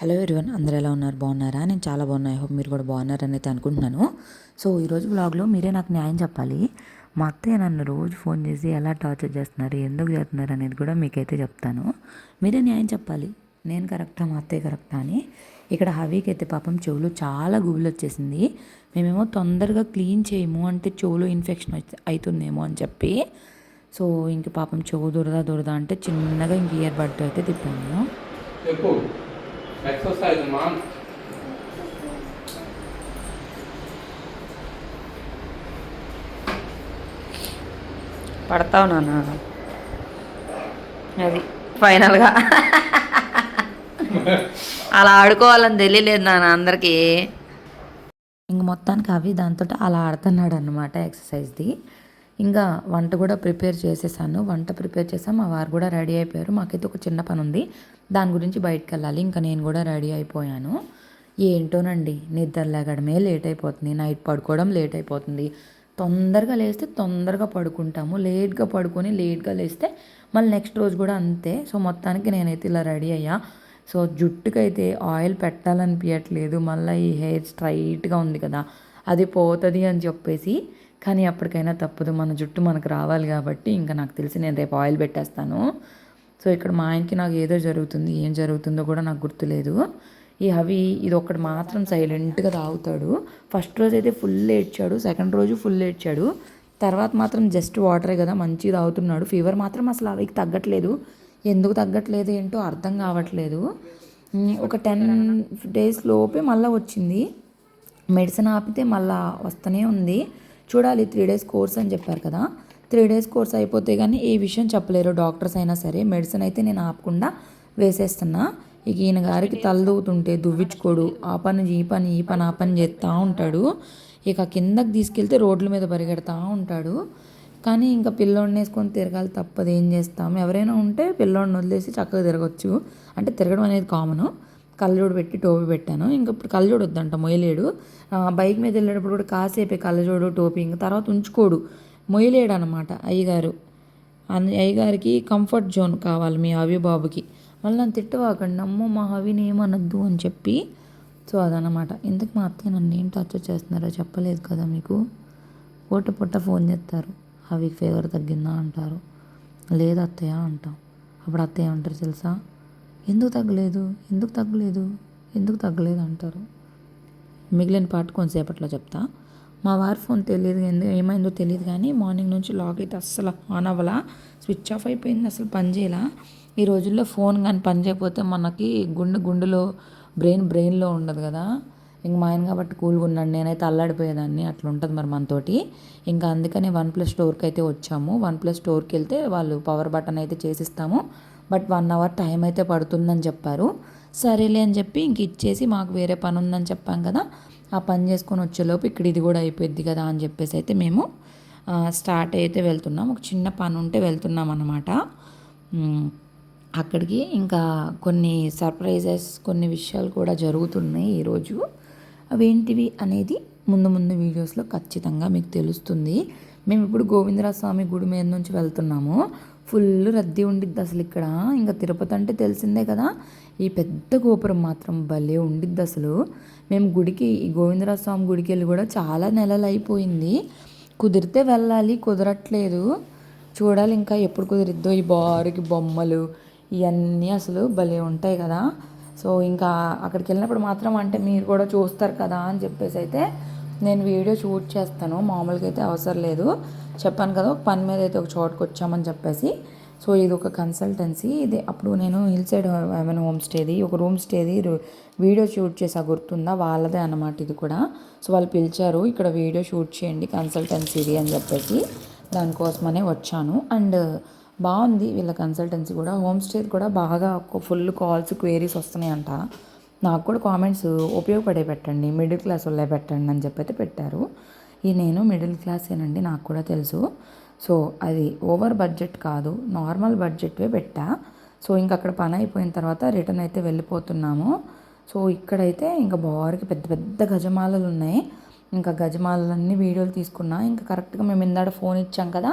Hello everyone అందరూ ఎలా ఉన్నారు? బాగున్నారా? నేను చాలా బాగున్నా. ఐ హోప్ మీరు కూడా బాగున్నారని అయితే అనుకుంటున్నాను. సో ఈరోజు బ్లాగ్లో మీరే నాకు న్యాయం చెప్పాలి. మా అత్తయ్య నన్ను రోజు ఫోన్ చేసి ఎలా టార్చర్ చేస్తున్నారు ఎందుకు చేస్తున్నారు అనేది కూడా మీకైతే చెప్తాను. మీరే న్యాయం చెప్పాలి. నేను కరెక్టా? మా అత్తయ్య కరెక్టా అని. ఇక్కడ హవీకి అయితే పాపం చెవులు చాలా గుబులు వచ్చేసింది. మేమేమో తొందరగా క్లీన్ చేయము అంటే చెవులో ఇన్ఫెక్షన్ అవుతుందేమో అని చెప్పి. సో ఇంక పాపం చెవు దొరదా దొరదా అంటే చిన్నగా ఇంక ఇయర్ బడ్ అయితే తిప్పాము. ఎక్సర్సైజ్ మా పడతావు నాన్న. అది ఫైనల్గా. అలా ఆడుకోవాలని తెలియలేదు నాన్న అందరికీ. ఇంక మొత్తానికి అవి దాంతో అలా ఆడుతున్నాడు అనమాట ఎక్సర్సైజ్ది. ఇంకా వంట కూడా ప్రిపేర్ చేసేసాను. వంట ప్రిపేర్ చేసాం. మా వారు కూడా రెడీ అయిపోయారు. మాకైతే ఒక చిన్న పని ఉంది దాని గురించి బయటకు వెళ్ళాలి ఇంకా నేను కూడా రెడీ అయిపోయాను. ఏంటోనండి నిద్ర లేగడమే లేట్ అయిపోతుంది నైట్ పడుకోవడం లేట్ అయిపోతుంది తొందరగా లేస్తే తొందరగా పడుకుంటాము. లేట్గా పడుకొని లేట్గా లేస్తే మళ్ళీ నెక్స్ట్ రోజు కూడా అంతే. సో మొత్తానికి నేనైతే ఇలా రెడీ అయ్యా. సో జుట్టుకైతే ఆయిల్ పెట్టాలనిపించట్లేదు మళ్ళీ ఈ హెయిర్ స్ట్రైట్గా ఉంది కదా అది పోతుంది అని చెప్పేసి. కానీ అప్పటికైనా తప్పదు. మన జుట్టు మనకు రావాలి కాబట్టి ఇంకా నాకు తెలిసి నేను రేపు ఆయిల్ పెట్టేస్తాను. సో ఇక్కడ మా ఆయనకి నాకు ఏదో జరుగుతుంది ఏం జరుగుతుందో కూడా నాకు గుర్తులేదు. ఈ హవి ఇది ఒక్కటి మాత్రం సైలెంట్గా తాగుతాడు. ఫస్ట్ రోజు అయితే ఫుల్ ఏడ్చాడు సెకండ్ రోజు ఫుల్ ఏడ్చాడు. తర్వాత మాత్రం జస్ట్ వాటరే కదా మంచి తాగుతున్నాడు. ఫీవర్ మాత్రం అసలు అవికి తగ్గట్లేదు. ఎందుకు తగ్గట్లేదు ఏంటో అర్థం కావట్లేదు. ఒక టెన్ డేస్ లోపే మళ్ళీ వచ్చింది. మెడిసిన్ ఆపితే మళ్ళీ వస్తూనే ఉంది. చూడాలి త్రీ డేస్ కోర్స్ అని చెప్పారు కదా. త్రీ డేస్ కోర్స్ అయిపోతే కానీ ఏ విషయం చెప్పలేరు. డాక్టర్స్ అయినా సరే మెడిసిన్ అయితే నేను ఆపకుండా వేసేస్తున్నా. ఇక ఈయన గారికి తలదూతుంటే దువ్వించుకోడు. ఆ పని ఈ పని ఈ పని ఆ పని చేస్తూ ఉంటాడు. ఇక కిందకి తీసుకెళ్తే రోడ్ల మీద పరిగెడతా ఉంటాడు. కానీ ఇంకా పిల్లోడిని వేసుకొని తిరగాలి తప్పదు. ఏం చేస్తాం? ఎవరైనా ఉంటే పిల్లోడిని వదిలేసి చక్కగా తిరగచ్చు. అంటే తిరగడం అనేది కామను కళ్ళజోడు పెట్టి టోపీ పెట్టాను. ఇంకా ఇప్పుడు కళ్ళజోడు వద్దంట. మొయలేడు బైక్ మీద వెళ్ళేటప్పుడు కూడా కాసేపే కళ్ళజోడు టోపీ ఇంకా తర్వాత ఉంచుకోడు. మొయ్యలేడు అనమాట అయ్యగారు అయ్యగారికి కంఫర్ట్ జోన్ కావాలి మీ అవి బాబుకి మళ్ళీ నన్ను తిట్టవాకండి. అమ్మో మా అవిని ఏమనొద్దు అని చెప్పి. సో అదనమాట ఇంతకు మా అత్తయ్య నన్ను ఏం టార్చర్ చేస్తున్నారో చెప్పలేదు కదా మీకు? పూట పూట ఫోన్ చేస్తారు. అవి ఫీవర్ తగ్గిందా అంటారు. లేదు అత్తయ్య అంటాం. అప్పుడు అత్తయ్య అంటారు తెలుసా? ఎందుకు తగ్గలేదు? ఎందుకు తగ్గలేదు? ఎందుకు తగ్గలేదు అంటారు. మిగిలిన పాట కొంతసేపట్లో చెప్తా. మా వారి ఫోన్ తెలియదు ఎందుకు ఏమైందో తెలియదు కానీ మార్నింగ్ నుంచి లాక్ అయితే అస్సలు ఆన్ అవ్వలా. స్విచ్ ఆఫ్ అయిపోయింది అసలు పనిచేయలా ఈ రోజుల్లో ఫోన్ కానీ పని చేయకపోతే మనకి గుండె గుండెలో బ్రెయిన్ బ్రెయిన్లో ఉండదు కదా. ఇంక మా ఆయన కాబట్టి కూల్గా ఉన్నాడు. నేనైతే అల్లాడిపోయేదాన్ని అట్లా ఉంటుంది మరి మనతోటి. ఇంకా అందుకని వన్ ప్లస్ స్టోర్కి అయితే వచ్చాము. వన్ ప్లస్ స్టోర్కి వెళ్తే వాళ్ళు పవర్ బటన్ అయితే చేసిస్తాము. బట్ వన్ అవర్ టైం అయితే పడుతుందని చెప్పారు. సరేలే అని చెప్పి ఇంక ఇచ్చేసి మాకు వేరే పని ఉందని చెప్పాం కదా. ఆ పని చేసుకొని వచ్చేలోపు ఇక్కడ ఇది కూడా అయిపోయింది కదా అని చెప్పేసి అయితే మేము స్టార్ట్ అయితే వెళ్తున్నాం. ఒక చిన్న పని ఉంటే వెళ్తున్నాం అన్నమాట. అక్కడికి ఇంకా కొన్ని సర్ప్రైజెస్ కొన్ని విషయాలు కూడా జరుగుతున్నాయి ఈరోజు. అవేంటివి అనేది ముందు ముందు వీడియోస్లో ఖచ్చితంగా మీకు తెలుస్తుంది. మేము ఇప్పుడు గోవిందరాజ స్వామి గుడి మీద నుంచి వెళ్తున్నాము. ఫుల్ రద్దీ ఉండిద్ది అసలు ఇక్కడ. ఇంకా తిరుపతి అంటే తెలిసిందే కదా ఈ పెద్ద గోపురం మాత్రం భలే ఉండిద్ది అసలు. మేము గుడికి ఈ గోవిందరాజ స్వామి గుడికి వెళ్ళి కూడా చాలా నెలలు అయిపోయింది. కుదిరితే వెళ్ళాలి కుదరట్లేదు. చూడాలి ఇంకా ఎప్పుడు కుదిరిద్దో ఈ బారుకి బొమ్మలు ఇవన్నీ అసలు భలే ఉంటాయి కదా. సో ఇంకా అక్కడికి వెళ్ళినప్పుడు మాత్రం అంటే మీరు కూడా చూస్తారు కదా అని చెప్పేసి అయితే నేను వీడియో షూట్ చేస్తాను మామూలుగా అయితే అవసరం లేదు. చెప్పాను కదా ఒక పని మీద అయితే ఒక చోటుకు వచ్చామని చెప్పేసి. సో ఇది ఒక కన్సల్టెన్సీ ఇది అప్పుడు నేను హిల్ సైడ్ ఏమైనా హోమ్ స్టేది ఒక రూమ్ స్టేది వీడియో షూట్ చేసా గుర్తుందా? వాళ్ళదే అనమాట ఇది కూడా. సో వాళ్ళు పిలిచారు ఇక్కడ వీడియో షూట్ చేయండి కన్సల్టెన్సీది అని చెప్పేసి. దానికోసమనే వచ్చాను. అండ్ బాగుంది వీళ్ళ కన్సల్టెన్సీ కూడా. హోమ్ స్టేది కూడా బాగా ఫుల్ కాల్స్ క్వేరీస్ వస్తున్నాయంట. నాకు కూడా కామెంట్స్ ఉపయోగపడే పెట్టండి మిడిల్ క్లాస్ వాళ్ళే పెట్టండి అని చెప్పి అయితే పెట్టారు. ఈ నేను మిడిల్ క్లాసేనండి నాకు కూడా తెలుసు. సో అది ఓవర్ బడ్జెట్ కాదు నార్మల్ బడ్జెట్వే పెట్టా. సో ఇంక అక్కడ పని అయిపోయిన తర్వాత రిటర్న్ అయితే వెళ్ళిపోతున్నాము. సో ఇక్కడైతే ఇంకా బోర్కి పెద్ద పెద్ద గజమాలలు ఉన్నాయి. ఇంకా గజమాలన్నీ వీడియోలు తీసుకున్నా ఇంకా కరెక్ట్గా మేము ఇందాడ ఫోన్ ఇచ్చాం కదా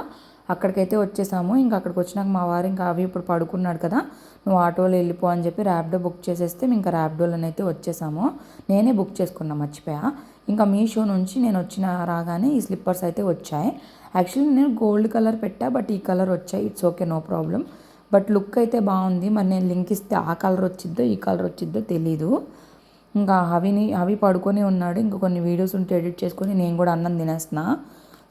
అక్కడికైతే వచ్చేసాము. ఇంకా అక్కడికి వచ్చినాక మా వారు ఇంకా అవి ఇప్పుడు పడుకున్నాడు కదా నువ్వు ఆటోలో వెళ్ళిపో అని చెప్పి ర్యాప్డో బుక్ చేసేస్తే మేము ఇంకా ర్యాపిడోలోనే అయితే వచ్చేసాము. నేనే బుక్ చేసుకున్నా మర్చిపోయా. ఇంకా మీషో నుంచి నేను వచ్చిన రాగానే ఈ స్లిప్పర్స్ అయితే వచ్చాయి. యాక్చువల్లీ నేను గోల్డ్ కలర్ పెట్టా బట్ ఈ కలర్ వచ్చాయి. It's okay no problem. But look అయితే బాగుంది. మరి నేను లింక్ ఇస్తే ఆ కలర్ వచ్చిద్దో ఈ కలర్ వచ్చిద్దో తెలీదు. ఇంకా అవిని అవి పడుకొని ఉన్నాడు. ఇంకా కొన్ని వీడియోస్ ఉంటే ఎడిట్ చేసుకొని నేను కూడా అన్నం తినేస్తున్నా.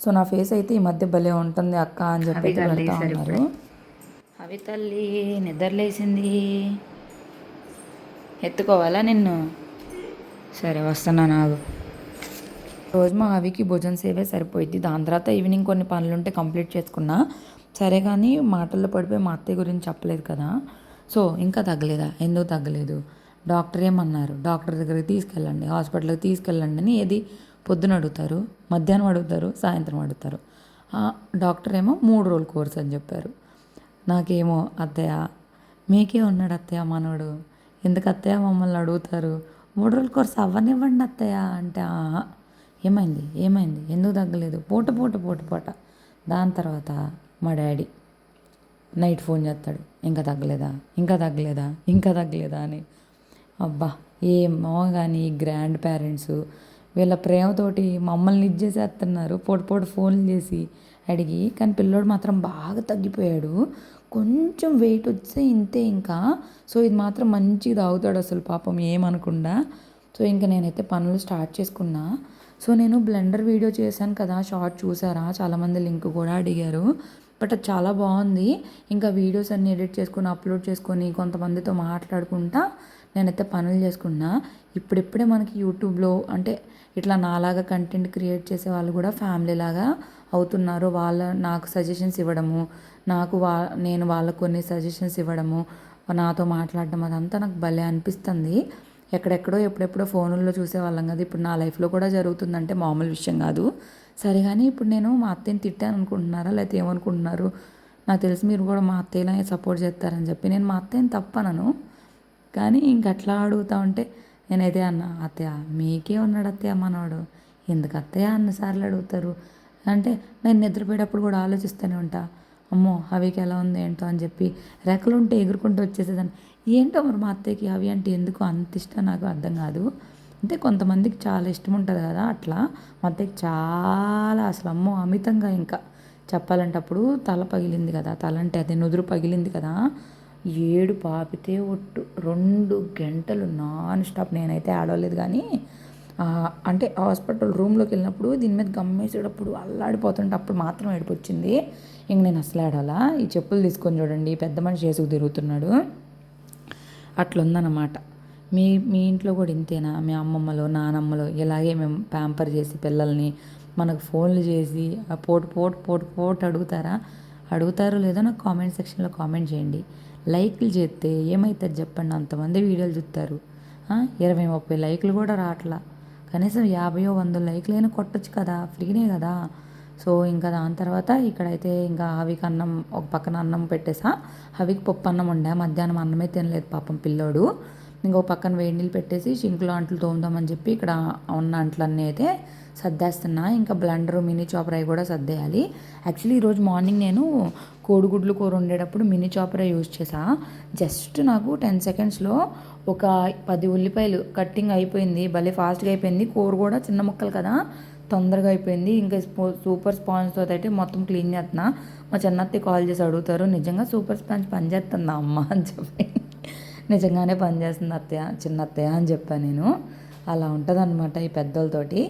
సో నా ఫేస్ అయితే ఈ మధ్య భలే ఉంటుంది అక్క అని చెప్పి పెడతా ఉన్నారు. అవి తల్లి నిద్రలేసింది ఎత్తుకోవాలా నిన్ను? సరే వస్తున్నా నాకు రోజు మా అవికి భోజన సేవే సరిపోయింది దాని తర్వాత ఈవినింగ్ కొన్ని పనులు ఉంటే కంప్లీట్ చేసుకున్నా. సరే కానీ మాటల్లో పడిపోయి మా అత్తయ్య గురించి చెప్పలేదు కదా. సో ఇంకా తగ్గలేదా? ఎందుకు తగ్గలేదు? డాక్టర్ ఏమన్నారు? డాక్టర్ దగ్గరికి తీసుకెళ్ళండి. హాస్పిటల్కి తీసుకెళ్ళండి అని ఏది పొద్దున అడుగుతారు మధ్యాహ్నం అడుగుతారు సాయంత్రం అడుగుతారు. డాక్టర్ ఏమో మూడు రోజుల కోర్స్ అని చెప్పారు. నాకేమో అత్తయ్య మీకే ఉన్నాడు అత్తయ్య మనోడు ఎందుకు అత్తయ్య మమ్మల్ని అడుగుతారు? మూడు రోజుల కోర్స్ అవ్వనివ్వండి అత్తయ్య. అంటే "ఆహా, ఏమైంది? ఏమైంది? ఎందుకు తగ్గలేదు? పూట పూట పూట పూట. దాని తర్వాత మా డాడీ నైట్ ఫోన్ చేస్తాడు ఇంకా తగ్గలేదా? ఇంకా తగ్గలేదా? ఇంకా తగ్గలేదా? అని. అబ్బా ఏమో కానీ గ్రాండ్ పేరెంట్స్ వీళ్ళ ప్రేమతోటి మమ్మల్ని ఇచ్చేసేస్తున్నారు పొడి పొడి ఫోన్లు చేసి అడిగి కానీ పిల్లోడు మాత్రం బాగా తగ్గిపోయాడు. కొంచెం వెయిట్ వస్తే ఇంతే ఇంకా. సో ఇది మాత్రం మంచిగా తాగుతాడు అసలు పాపం ఏమనకుండా. సో ఇంకా నేనైతే పనులు స్టార్ట్ చేసుకున్నా. సో నేను బ్లెండర్ వీడియో చేశాను కదా షార్ట్ చూసారా? చాలామంది లింక్ కూడా అడిగారు. బట్ అది చాలా బాగుంది. ఇంకా వీడియోస్ అన్ని ఎడిట్ చేసుకొని అప్లోడ్ చేసుకొని కొంతమందితో మాట్లాడుకుంటా నేనైతే పనులు చేసుకున్నా ఇప్పుడిప్పుడే మనకి యూట్యూబ్లో అంటే ఇట్లా నాలాగా కంటెంట్ క్రియేట్ చేసే వాళ్ళు కూడా ఫ్యామిలీ లాగా అవుతున్నారు. వాళ్ళ నాకు సజెషన్స్ ఇవ్వడము నాకు వా నేను వాళ్ళకు కొన్ని సజెషన్స్ ఇవ్వడము నాతో మాట్లాడడం అదంతా నాకు భలే అనిపిస్తుంది. ఎక్కడెక్కడో ఎప్పుడెప్పుడో ఫోనుల్లో చూసేవాళ్ళం కదా ఇప్పుడు నా లైఫ్లో కూడా జరుగుతుందంటే మామూలు విషయం కాదు. సరే కానీ ఇప్పుడు నేను మా అత్తయ్యని తిట్టాను అనుకుంటున్నారా లేకపోతే ఏమనుకుంటున్నారు? నాకు తెలిసి మీరు కూడా మా అత్తయ్యలా సపోర్ట్ చేస్తారని చెప్పి నేను మా అత్తయ్యని తప్పనను. కానీ ఇంక అట్లా అడుగుతా ఉంటే నేనైతే అన్న అత్తయ్య మీకే ఉన్నాడు అత్తయ్య మనవాడు ఎందుకు అత్తయ్య అన్నసార్లు అడుగుతారు? అంటే నేను నిద్రపోయేటప్పుడు కూడా ఆలోచిస్తూనే ఉంటా. అమ్మో అవికి ఎలా ఉంది ఏంటో? అని చెప్పి రెక్కలు ఉంటే ఎగురుకుంటూ వచ్చేసేదాన్ని. ఏంటో మరి మా అత్తయ్యకి అవి అంటే ఎందుకు అంత ఇష్టం నాకు అర్థం కాదు. అంటే కొంతమందికి చాలా ఇష్టం ఉంటుంది కదా అట్లా. మా అత్తయ్యకి చాలా అసలు అమ్మో అమితంగా ఇంకా చెప్పాలంటే అప్పుడు తల పగిలింది కదా తల అంటే అదే నుదురు పగిలింది కదా. ఏడు పాపితే ఒట్టు. రెండు గంటలు నాన్ స్టాప్ నేనైతే ఆడలేదు కానీ అంటే హాస్పిటల్ రూమ్లోకి వెళ్ళినప్పుడు దీని మీద గమ్మేసేటప్పుడు అల్లాడిపోతుంటే అప్పుడు మాత్రం ఏడుపు వచ్చింది ఇంక నేను అసలు ఆడాలా ఈ చెప్పులు తీసుకొని చూడండి. పెద్ద మనిషి వేసుకు తిరుగుతున్నాడు. అట్లుందన్నమాట. మీ మీ ఇంట్లో కూడా ఇంతేనా? మీ అమ్మమ్మలో నానమ్మలో ఇలాగే మేము ప్యాంపర్ చేసి పిల్లల్ని మనకు ఫోన్లు చేసి పోటు పోటు పోటు పోటు అడుగుతారా? అడుగుతారో లేదో నాకు కామెంట్ సెక్షన్లో కామెంట్ చేయండి. లైక్లు చేస్తే ఏమవుతుంది చెప్పండి. అంతమంది వీడియోలు చూస్తారు. ఇరవై ముప్పై లైక్లు కూడా రావట్లా. కనీసం యాభైయో వంద అయినా కొట్టచ్చు కదా. ఫ్రీనే కదా. సో ఇంకా దాని తర్వాత ఇక్కడైతే ఇంకా హవికి అన్నం ఒక పక్కన అన్నం పెట్టేసా. హవికి పప్పు అన్నం ఉండే మధ్యాహ్నం అన్నమే తినలేదు పాపం పిల్లోడు. ఇంకో పక్కన వేడి నీళ్ళు పెట్టేసి సింకులో అంట్లు తోముదామని చెప్పి ఇక్కడ ఉన్న అంట్లన్నీ అయితే సర్దేస్తున్నా. ఇంకా బ్లండర్ మినీ చాపర్ అవి కూడా సర్దేయాలి. యాక్చువల్లీ ఈరోజు మార్నింగ్ నేను కోడిగుడ్లు కూర వండేటప్పుడు మినీ చాపర్ యూజ్ చేసా జస్ట్ నాకు టెన్ సెకండ్స్లో ఒక పది ఉల్లిపాయలు కట్టింగ్ అయిపోయింది. భలే ఫాస్ట్గా అయిపోయింది. కూర కూడా చిన్న ముక్కలు కదా. తొందరగా అయిపోయింది. ఇంకా సూపర్ స్పాంజ్తో అయితే మొత్తం క్లీన్ చేస్తున్నా. మా చిన్నత్తి కాల్ చేసి అడుగుతారు నిజంగా సూపర్ స్పాంజ్ పనిచేస్తుందా అమ్మ? అని చెప్పి. నిజంగానే పనిచేస్తుంది అత్తయ్య చిన్న అత్తయ్య అని చెప్పాను నేను. అలా ఉంటుందన్నమాట ఈ పెద్దలతోటి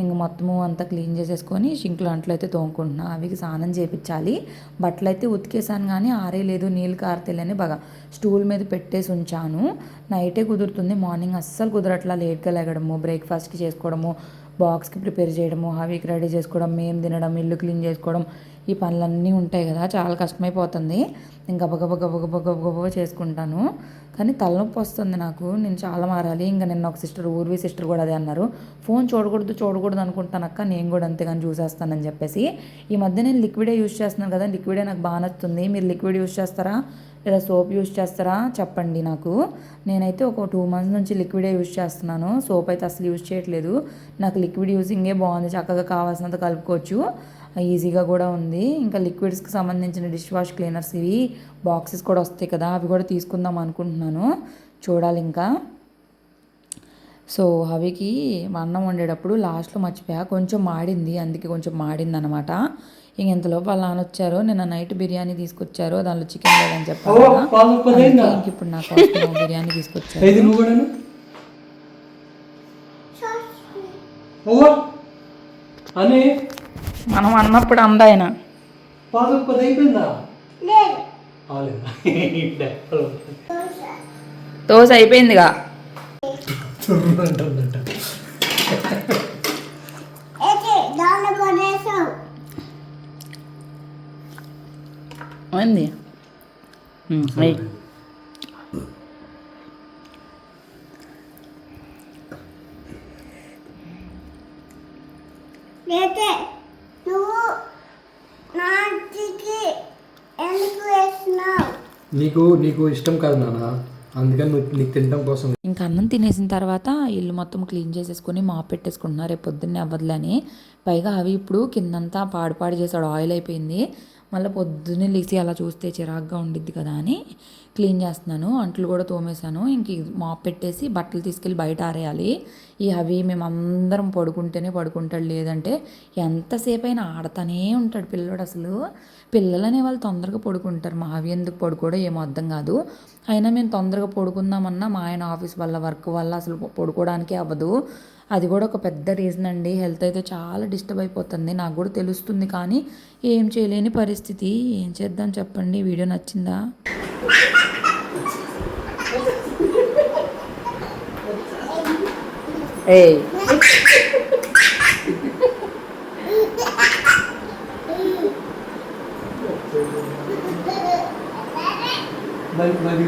ఇంక మొత్తము అంతా క్లీన్ చేసేసుకొని షింకులు అంట్లు అయితే తోముకుంటున్నా. అవి స్నానం చేయించాలి బట్టలు అయితే ఉతికేసాను కానీ ఆరేయలేదు నీళ్ళు కారతేలేని బాగా స్టూల్ మీద పెట్టేసి ఉంచాను. నైటే కుదురుతుంది. మార్నింగ్ అస్సలు కుదరట్లా లేట్గా లేగడము బ్రేక్ఫాస్ట్కి చేసుకోవడము బాక్స్కి ప్రిపేర్ చేయడము అవికి రెడీ చేసుకోవడం మేము తినడం ఇల్లు క్లీన్ చేసుకోవడం ఈ పనులన్నీ ఉంటాయి కదా చాలా కష్టమైపోతుంది. ఇంకా గబగబ గబగబ గబగబ చేసుకుంటాను. కానీ తలనొప్పి వస్తుంది నాకు నేను చాలా మారాలి. ఇంకా నిన్న ఒక సిస్టర్ ఊర్వి సిస్టర్ కూడా అదే అన్నారు. ఫోన్ చూడకూడదు చూడకూడదు అనుకుంటాను అక్క నేను కూడా అంతేగాని చూసేస్తానని చెప్పేసి. ఈ మధ్య నేను లిక్విడే యూస్ చేస్తున్నాను కదా లిక్విడే నాకు బాగా నచ్చుతుంది. మీరు లిక్విడ్ యూజ్ చేస్తారా? లేదా సోప్ యూస్ చేస్తారా? చెప్పండి నాకు. నేనైతే ఒక టూ మంత్స్ నుంచి లిక్విడే యూజ్ చేస్తున్నాను. సోప్ అయితే అసలు యూజ్ చేయట్లేదు. నాకు లిక్విడ్ యూజింగే బాగుంది చక్కగా కావాల్సినంత కలుపుకోవచ్చు. ఈజీగా కూడా ఉంది. ఇంకా లిక్విడ్స్కి సంబంధించిన డిష్ వాష్ క్లీనర్స్ ఇవి బాక్సెస్ కూడా వస్తాయి కదా అవి కూడా తీసుకుందాం అనుకుంటున్నాను. చూడాలి ఇంకా. సో అవికి అన్నం వండేటప్పుడు లాస్ట్లో మర్చిపోయా కొంచెం మాడింది అందుకే కొంచెం మాడింది అనమాట ఇంక ఇంతలోపు వాళ్ళ నాన్న వచ్చారు నిన్న నైట్ బిర్యానీ తీసుకొచ్చారు దానిలో చికెన్ లేదని చెప్పారు ఇంక ఇప్పుడు నా కోసం బిర్యానీ తీసుకొచ్చారు. అని. మనం అన్నప్పుడు అందాయన పాలు పది అయిపోయిందా. దోశ అయిపోయిందిగా చుర్రుమంటుందంట. నీకు నీకు ఇష్టం కాదు నాన్న. అందుకని నీకు తినడం కోసం. ఇంకా అన్నం తినేసిన తర్వాత ఇల్లు మొత్తం క్లీన్ చేసేసుకొని మాప్ పెట్టేసుకుంటున్నారు రేపు పొద్దున్నే అవ్వదులని పైగా అవి ఇప్పుడు కిందంతా పాడుపాడు చేసాడు ఆయిల్ అయిపోయింది. మళ్ళీ పొద్దున్నే లేచి అలా చూస్తే చిరాగ్గా ఉండిద్ది కదా అని క్లీన్ చేస్తున్నాను. అంట్లు కూడా తోమేశాను. ఇంక మాప్ పెట్టేసి బట్టలు తీసుకెళ్ళి బయట ఆరేయాలి. ఈ అవి మేమందరం పడుకుంటేనే పడుకుంటాడు. లేదంటే ఎంతసేపు అయినా ఆడతానే ఉంటాడు పిల్లడు అసలు. పిల్లలు వాళ్ళు తొందరగా పడుకుంటారు. మా అవి ఎందుకు పడుకోవడం ఏమో అర్థం కాదు. అయినా మేము తొందరగా పడుకుందామన్నా మా ఆయన ఆఫీస్ వల్ల వర్క్ వల్ల అసలు పడుకోవడానికే అవ్వదు. అది కూడా ఒక పెద్ద రీజన్ అండి హెల్త్ అయితే చాలా డిస్టర్బ్ అయిపోతుంది నాకు కూడా తెలుస్తుంది కానీ ఏం చేయలేని పరిస్థితి ఏం చేద్దాం చెప్పండి వీడియో నచ్చిందా మళ్ళీ మళ్ళీ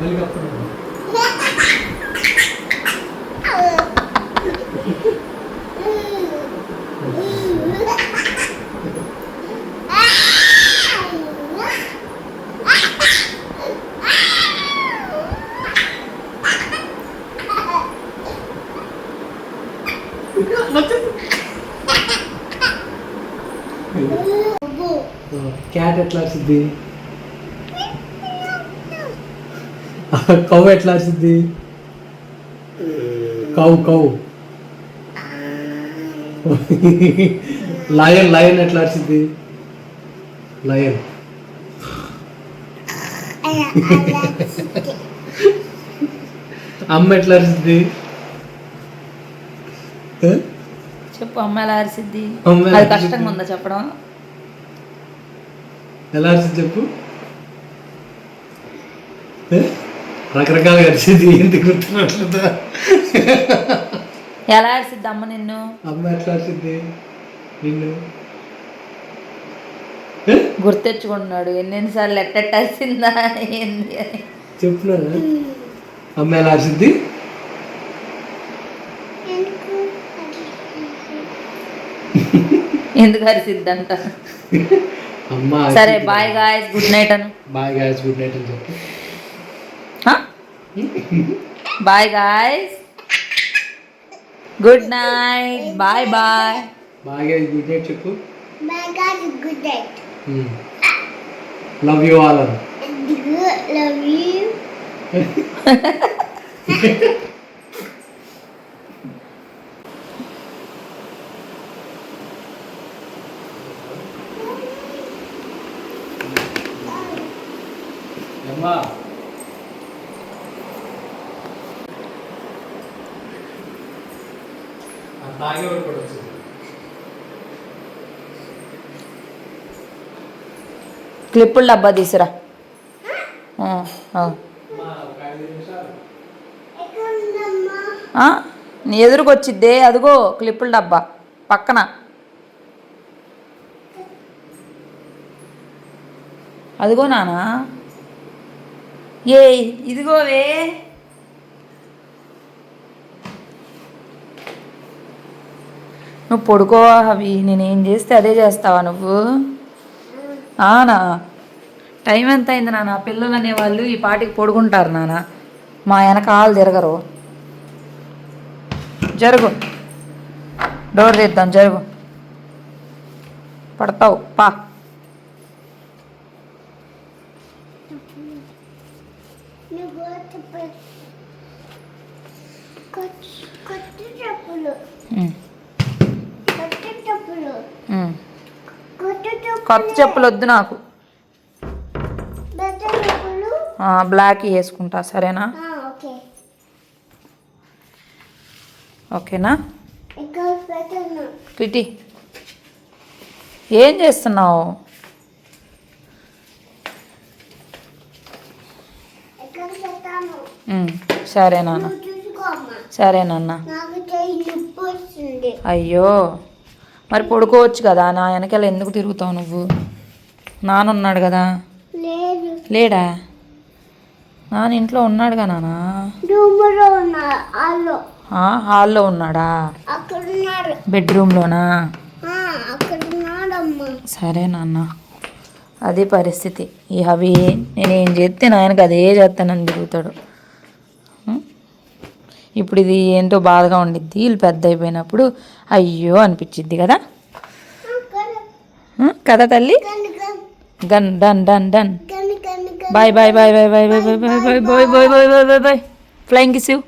మళ్ళీ క్యాట్ ఎట్లా వచ్చింది? కౌ ఎట్లా వచ్చింది? Cow cow. లయన్ లయన్ ఎట్లా వచ్చింది? లయన్. అమ్మ ఎట్లా వచ్చింది? చెప్పు అమ్మ ఎలా అరిసిద్ది? అది అరిసిద్ది? కష్టంగా ఉందా చెప్పడం? ఎలా వచ్చింది చెప్పు? రకరకాలుగా అరిచింది ఎందుకు గుర్తున్నట్లుందా ఎలా అరిసిద్ది అమ్మ నిన్ను? అమ్మ ఎట్లా వచ్చింది నిన్ను? గుర్తెచ్చుకుంటున్నాడు ఎన్నెన్నిసార్లు ఎట్టెట్ట అరిసిందా ఏంది అని. చెప్తున్నా అమ్మ ఎలా వచ్చింది ఎందుకు ఎందుకు అరిసిద్దంట? అమ్మ సరే బాయ్ గాయస్ గుడ్ నైట్ అను. బాయ్ గాయస్ గుడ్ నైట్ అని చెప్పు. Bye guys good night bye bye bye guys good night చెప్పు. My god good night love you all అని. లవ్ యూ అమ్మా తాగేవాడు కూడా వచ్చింది క్లిప్పుల డబ్బా తీసురా. నీ ఎదురుకొచ్చిద్దే అదిగో క్లిప్పుల డబ్బా పక్కన. అదిగో నానా. ఏ ఇదిగోవే నువ్వు పడుకో అవి నేనేం చేస్తే అదే చేస్తావా నువ్వు? ఆనా టైం ఎంత అయింది నాన్న పిల్లలు అనేవాళ్ళు ఈ పాటికి పొడుకుంటారు నాన్న మా వెనకాలు తిరగరు. జరుగు. డోర్ తీద్దాం జరుగు. పడతావు పా. కొత్త చెప్పులు? వద్దు నాకు బ్లాక్ వేసుకుంటా సరేనా? ఓకేనా? కిటి ఏం చేస్తున్నావు? సరేనా నాన్న. అయ్యో. మరి పడుకోవచ్చు కదా? నా వెనకాల ఎందుకు తిరుగుతావు నువ్వు? నాన్న ఉన్నాడు కదా లేడా? నాన్న ఇంట్లో ఉన్నాడుగా నాన్న రూములో ఉన్నా వాళ్ళు ఆ, హాల్లో ఉన్నాడా? బెడ్రూమ్లోనా? సరే నాన్న. అది పరిస్థితి. ఈ అవి నేనేం చేస్తే నాయనకి అదే చేస్తానని తిరుగుతాడు? ఇప్పుడు ఇది ఏంటో బాధగా ఉండిద్ది వీళ్ళు పెద్ద అయిపోయినప్పుడు అయ్యో అనిపించిద్ది కదా? కదా తల్లి గన్ డన్ డన్ డన్ కను bye bye bye bye bye bye bye bye bye bye bye bye bye bye flying kiss you